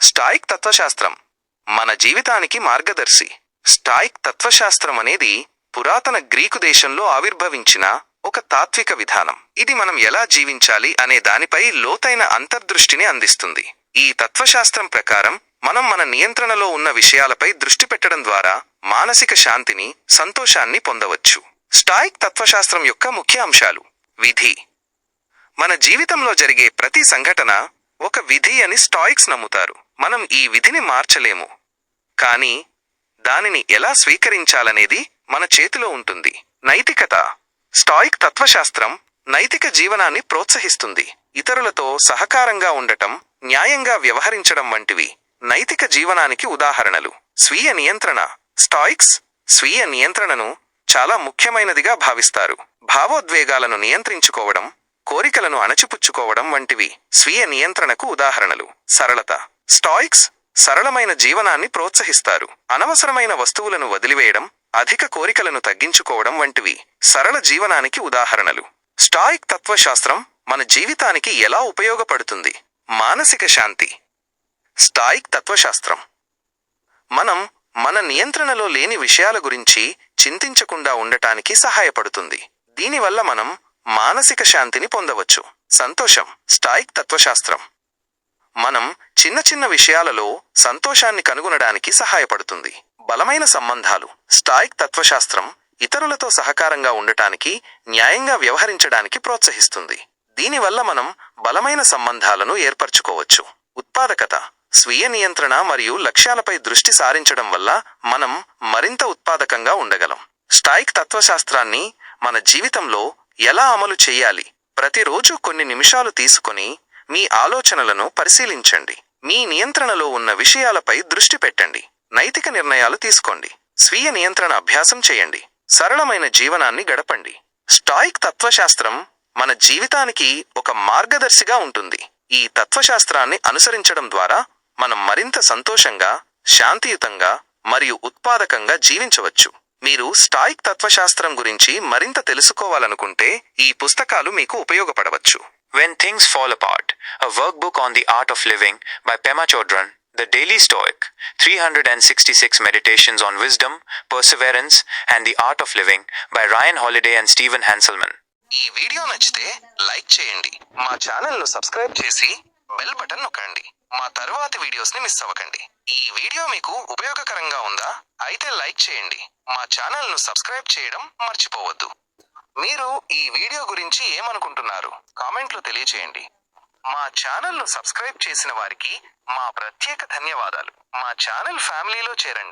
Stoic తత్వశాస్త్రం. మన జీవితానికి మార్గదర్శి. స్టాయిక్ తత్వశాస్త్రం అనేది పురాతన గ్రీకు దేశంలో ఆవిర్భవించిన ఒక తాత్విక విధానం. ఇది మనం ఎలా జీవించాలి అనే దానిపై లోతైన అంతర్దృష్టిని అందిస్తుంది. ఈ తత్వశాస్త్రం ప్రకారం మనం మన నియంత్రణలో ఉన్న విషయాలపై దృష్టి పెట్టడం ద్వారా మానసిక శాంతిని సంతోషాన్ని పొందవచ్చు. స్టాయిక్ తత్వశాస్త్రం యొక్క ముఖ్య అంశాలు. విధి. మన జీవితంలో జరిగే ప్రతి సంఘటన ఒక విధి అని స్టాయిక్స్ నమ్ముతారు. మనం ఈ విధిని మార్చలేము. కానీ దానిని ఎలా స్వీకరించాలనేది మన చేతిలో ఉంటుంది. నైతికత స్టాయిక్ తత్వశాస్త్రం నైతిక జీవనాన్ని ప్రోత్సహిస్తుంది. ఇతరులతో సహకారంగా ఉండటం న్యాయంగా వ్యవహరించడం వంటివి నైతిక జీవనానికి ఉదాహరణలు. స్వీయ నియంత్రణ స్టాయిక్స్ స్వీయ నియంత్రణను చాలా ముఖ్యమైనదిగా భావిస్తారు. భావోద్వేగాలను నియంత్రించుకోవడం కోరికలను అణచిపుచ్చుకోవడం వంటివి స్వీయ నియంత్రణకు ఉదాహరణలు. సరళత. స్టాయిక్స్ సరళమైన జీవనాన్ని ప్రోత్సహిస్తారు. అనవసరమైన వస్తువులను వదిలివేయడం అధిక కోరికలను తగ్గించుకోవడం వంటివి సరళ జీవనానికి ఉదాహరణలు. స్టాయిక్ తత్వశాస్త్రం మన జీవితానికి ఎలా ఉపయోగపడుతుంది? మానసిక శాంతి. స్టాయిక్ తత్వశాస్త్రం. మనం మన నియంత్రణలో లేని విషయాల గురించి చింతించకుండా ఉండటానికి సహాయపడుతుంది. దీనివల్ల మనం మానసిక శాంతిని పొందవచ్చు. సంతోషం స్టాయిక్ తత్వశాస్త్రం. మనం చిన్న చిన్న విషయాలలో సంతోషాన్ని కనుగొనడానికి సహాయపడుతుంది. బలమైన సంబంధాలు స్టాయిక్ తత్వశాస్త్రం ఇతరులతో సహకారంగా ఉండటానికి న్యాయంగా వ్యవహరించడానికి ప్రోత్సహిస్తుంది. దీనివల్ల మనం బలమైన సంబంధాలను ఏర్పరచుకోవచ్చు. ఉత్పాదకత స్వీయ నియంత్రణ మరియు లక్ష్యాలపై దృష్టి సారించడం వల్ల మనం మరింత ఉత్పాదకంగా ఉండగలం. స్టాయిక్ తత్వశాస్త్రాన్ని మన జీవితంలో ఎలా అమలు చేయాలి? ప్రతిరోజు కొన్ని నిమిషాలు తీసుకొని మీ ఆలోచనలను పరిశీలించండి. మీ నియంత్రణలో ఉన్న విషయాలపై దృష్టి పెట్టండి. నైతిక నిర్ణయాలు తీసుకోండి. స్వీయ నియంత్రణ అభ్యాసం చేయండి. సరళమైన జీవనాన్ని గడపండి. స్టాయిక్ తత్వశాస్త్రం మన జీవితానికి ఒక మార్గదర్శిగా ఉంటుంది. ఈ తత్వశాస్త్రాన్ని అనుసరించడం ద్వారా మనం మరింత సంతోషంగా శాంతియుతంగా మరియు ఉత్పాదకంగా జీవించవచ్చు. మీరు స్టాయిక్ తత్వశాస్త్రం గురించి మరింత తెలుసుకోవాలనుకుంటే ఈ పుస్తకాలు మీకు ఉపయోగపడవచ్చు. When things fall apart a work book on the art of living by Pema Chodron the daily stoic three hundred and sixty six meditations on wisdom perseverance and the art of living by Ryan Holiday and Steven Hanselman ఈ video నచ్చితే like చేయండి. మా ఛానల్ను subscribe చేసి bell button నొక్కండి. మా తర్వాతి వీడియోస్ని మిస్ అవ్వకండి. ఈ వీడియో మీకు ఉపయోగకరంగా ఉందా అయితే లైక్ చేయండి. మా ఛానల్ను సబ్స్క్రైబ్ చేయడం మర్చిపోవద్దు. మీరు ఈ వీడియో గురించి ఏమనుకుంటున్నారు? కామెంట్లో తెలియచేయండి. మా ఛానల్ను సబ్స్క్రైబ్ చేసిన వారికి మా ప్రత్యేక ధన్యవాదాలు. మా ఛానల్ ఫ్యామిలీలో చేరండి.